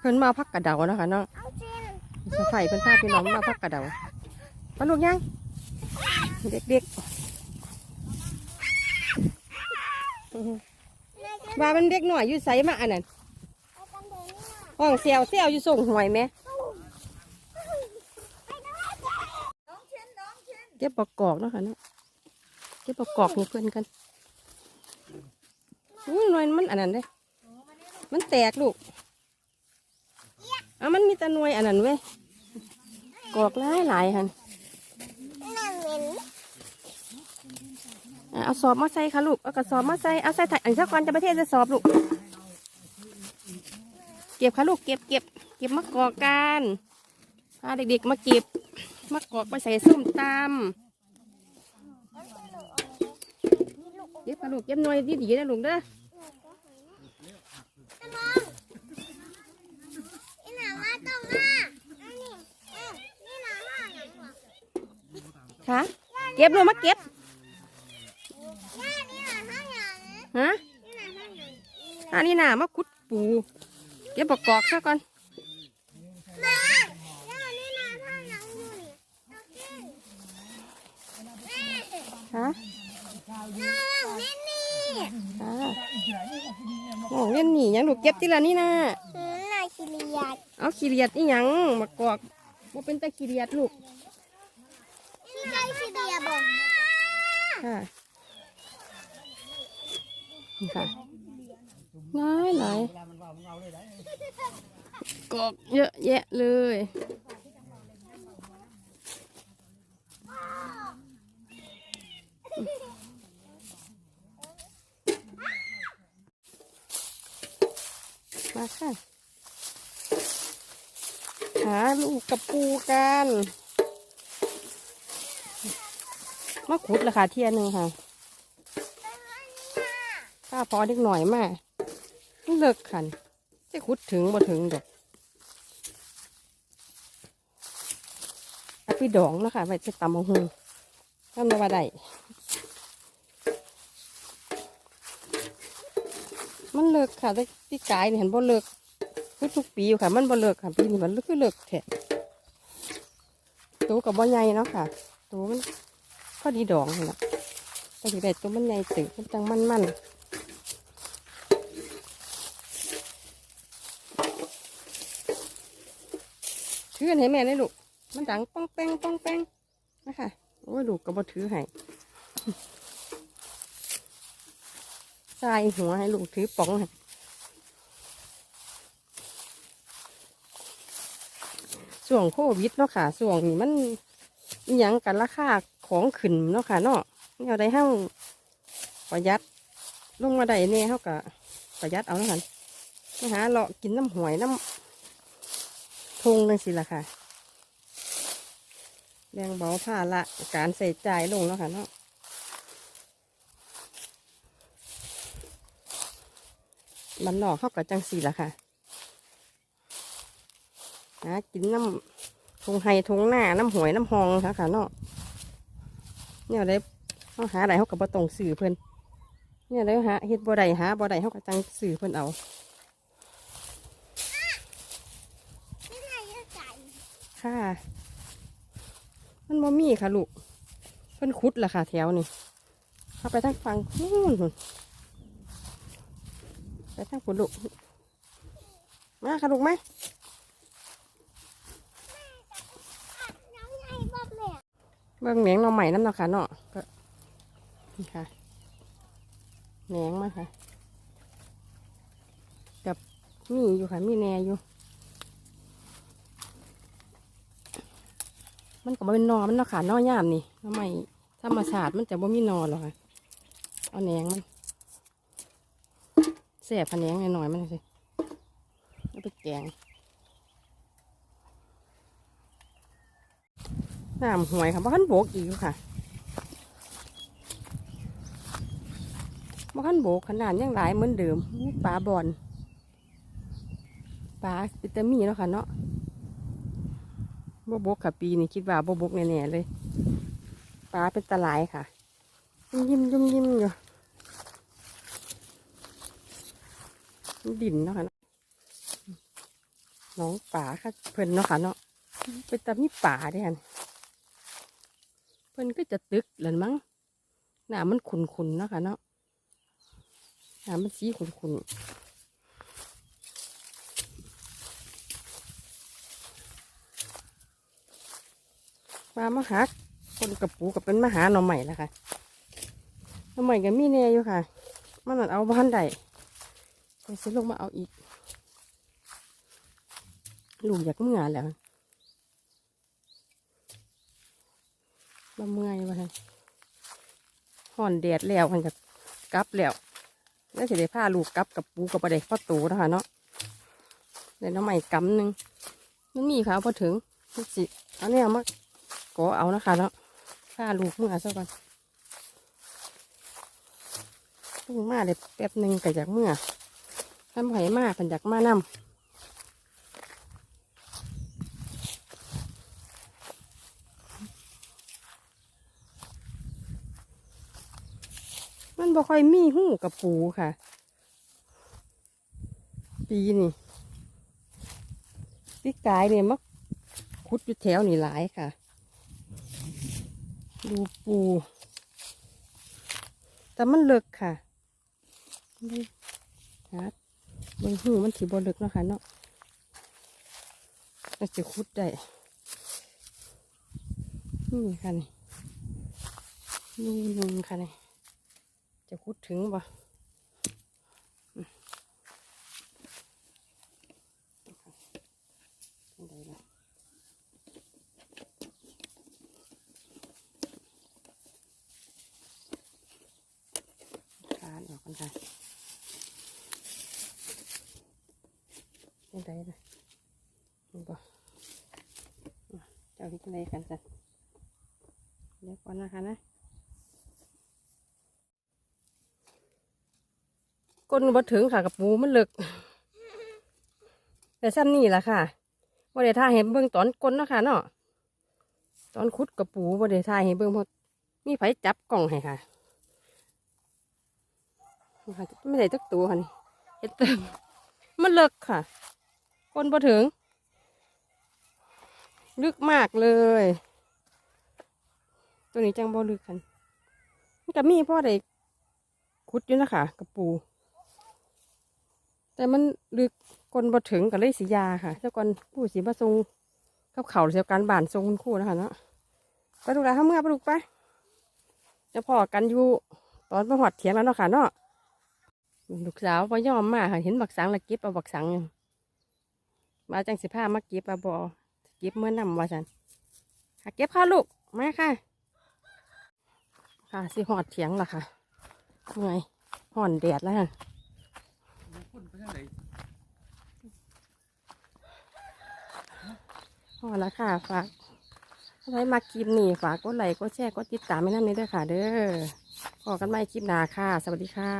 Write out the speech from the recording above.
เพิ่นมาพักกระเดานะคะเนาะเอาจริงสะไผ่เพิ่นพาพี่น้องมาพักกระเดามาลูกยังเด็กๆว่ามันเด็กหน่อยอยู่ไสมาอันนั้นเอากันเดินนี่น่ะห้องเซียวเซียวอยู่ส่งหวยไหมเก็บประกอบนะคะเนาะเก็บประกอบให้เพื่อนกันอุ้ยหน่วยมันอันนั้นเด้มันแตกลูก อะมันมีแตะหน่วยอันนั้นเว้ยกอกหลายหลายหันน่าเหม็นอะเอาสอบมาใส่ค่ะลูก เอากระสอบมาใส่ เอาใส่ถังอันสักก่อนจะประเทศจะสอบลูก เก็บค่ะลูก เก็บเก็บเก็บมะกอกกันพาเด็กๆมาเก็บมะกอกไปใส่ส้มตำเก็บค่ะลูก เก็บหน่วยดีๆนะลูกเด้อ ค่ะเก็บลูกมาเก็บย่านี่หนาเท่าอย่างฮะนี่หนาเท่าอย่างอันนี้น่ะมาขุดปูเก็บประกอบซะก่อนแม่ย่านี่หนาเท่าอย่างอยู่นี่เอาจริงแม่ฮะน้องนี่นี่อ่าโอ้เล่นหนีหยังลูกเก็บทีละนี่นะ หืมนายคิริยัด เอา ขี้เรียดอีหยังมากอกว่าเป็นตะขี้เรียดลูกนี่นายคิริยัดบอกค่ะนี่ค่ะหลายหลายกอกเยอะแยะเลยมาค่ะ หาลูกกระปูกันมาขุดราคาเทียหนึ่งค่ะถ้าพอเล็กหน่อยมากเลิกขันจะขุดถึงบ่ถึงดอกอาไปีดองนะคะไว้จะตำมะฮุงทำในว่าได้มันเลิกค่ะแต่พี่กายนี่เห็นบ่เลิก คือทุกปีอยู่ค่ะ มันบ่เลิกค่ะปีนี้มันคือเลิกแท้ตัวกับบ่ใหญ่เนาะค่ะ ตัวมันพอดีดองนี่ละแต่ที่ได้ตัวมันใหญ่ตึงมันจังมันมันถืออันให้แม่เลยลูก มันดังป้องแป้งป้องแป้งนะคะโอ้ยลูกก็บ่ถือให้ใส่หัวให้ลูกถือป๋องให้ ส่วงโควิดเนาะค่ะส่วงนี้มันยังกันราคาของขึ้นเนาะค่ะเนาะเนี่เอาได้เฮาประหยัดลงมาได้เนี่ยเฮาก็ประหยัดเอาแล้วกันมาหาเลาะกินน้ำหวยน้ำทงนั่นสิล่ะค่ะแรงเบาผ้าละการใส่ใจายลงแล้วค่ะเนาะมันหลอกเข้ากับจังสีละค่ะ หากินน้ำทงไฮทงหน้าน้ำหวยน้ำหองค่ะค่ะเนาะเนี่ยได้เขาหาอะไรเขากับบ่ตรงสื่อเพิ่อนเนี่ยได้หาเฮ็ดบ่ได้หาบ่ได้เขากับจังสื่อเพิ่อนเอาค่ะ มันบ่มีค่ะลูกเพิ่นขุดล่ะค่ะแถวนี่เข้าไปทางฝั่งนู่นนไปทางฝนลูกมาค่ะลูกมาน้องใหญ่บอกเลย เบิ่งแหนงหน่อใหม่น้ำเนาะค่ะเนาะก็นี่ค่ะแหนงมาค่ะกับมีอยู่ค่ะมีแหนอยู่ มันก็บ่เป็นนอมันเนาะค่ะหนอยามนี่หน่อใหม่ธรรมชาติมันจะบ่มีนอหรอกค่ะเอาแหนงมันแสบผะแหนงหน่อยๆมันสิเอาไปแกง น้ำห่วยค่ะบ้านโบกอีกค่ะบ้านโบกขนาดยังหลายเหมือนเดิมอู้ปลาบอนปลาวิตามีเนาะค่ะเนาะบ่บกค่ะปีนี้คิดว่าบ่บกแน่ๆเลยปลาเป็นตะหลค่ะ ยิ้มยิ้มยิ้มอยู่ดินเนาะค่ะน้องป่าค่ะเพิ่นเนาะค่ะเนาะเป็นตามีป่าเด้ฮัน เพิ่นก็จะตึกแหละมั้งหน้ามันขุนๆนะคะเนาะหน้ามันสีขุนๆมามาหาคนกับปูกับเป็นมาหาหน่อใหม่ละค่ะหน่อใหม่ก็มีแน่อยู่ค่ะ มันนั่นเอาบ้านใดไปซื้อลงมาเอาอีกลูกอยากเมื่อแล้ว มาเมื่อยวะฮะห่อนแดดแล้วมันจะกลับแล้วแล้วจะได้พาลูกกลับกับปูกับประเด็กพ่อตูนะคะเนาะเดี๋ยวน้องใหม่กำหนึ่งมันมีค่ะพอถึงมันสิเอาเนี่ยมาก็เอานะคะเนาะพาลูกเมื่อซะก่อนเพิ่งมาเลยแป๊บหนึ่งก็อยากเมื่อทำไผ่มาเป็นอยากมานำ บ่ค่อยมีหูกับปูค่ะ ปีนี่ปีกายเนี่ยมักคุดอยู่แถวนี่หลายค่ะ ดูปู แต่มันเลิกค่ะฮะเบางหูมันถีบเลิกเนาะค่ะเนาะมันจะคุดได้ นี่ค่ะนี่ นี่นึงค่ะนี่ จะพูดถึงบ่อืมจังใดล่ะคานออกกันค่ะจังใดล่ะนี่บ่อะเจ้าที่จังใดกันจ้ะเดี๋ยวก่อนนะคะนะ ก้นบ่ถึงค่ะกับปูมันเลึก แต่ซ้ำนี่แหละค่ะบ่ได้ท่าเห็นเบิ่งตอนก้นเนาะค่ะเนาะตอนคุดกับปูบ่ได้ท่าเห็นเบิ่งพราะมีไผจับกล่องให้ค่ะนี่ค่ะไม่ได้ตักตัวค่ะนี่เห็ดเต็มมันเลิกค่ะ ก้นบ่ถึง ลึกมากเลย ตัวนี้จังบ่ลึกกันมันก็มีพ่อได้คุดอยู่นะคะกับปู แต่มันลึกกลบ่ถึงกับเลยสียาค่ะเจ้าก่อนผู้สีมาทรงกับเขาเสียการบานทรงคุณครู่นะคะเนาะไปดูแลข้าเมื่อไปดูไปจะพอกันอยู่ตอนประหอดเถียงแล้วเนาะค่ะเนาะลูกสาวพอยอมมาค่ะเห็นบักสังละเก็บเอาบักสังมาจังสิผ้ามาเก็บเอาบอเก็บเมื่อนำว่าฉันค่ะเก็บค่ะลูกมาค่ะ ค่ะสิหอดเถียงละค่ะเมื่อยห่อนแดดแล้วค่ะ คนไปทางไหน พอแล้วค่ะฝากถ้าใครมาคลิปนี่ฝากกดไลค์กดแชร์กดติดตามไม่นั่นนี้ด้วยค่ะ เด้อขอกันใหม่คลิปหน้าค่ะ สวัสดีค่ะ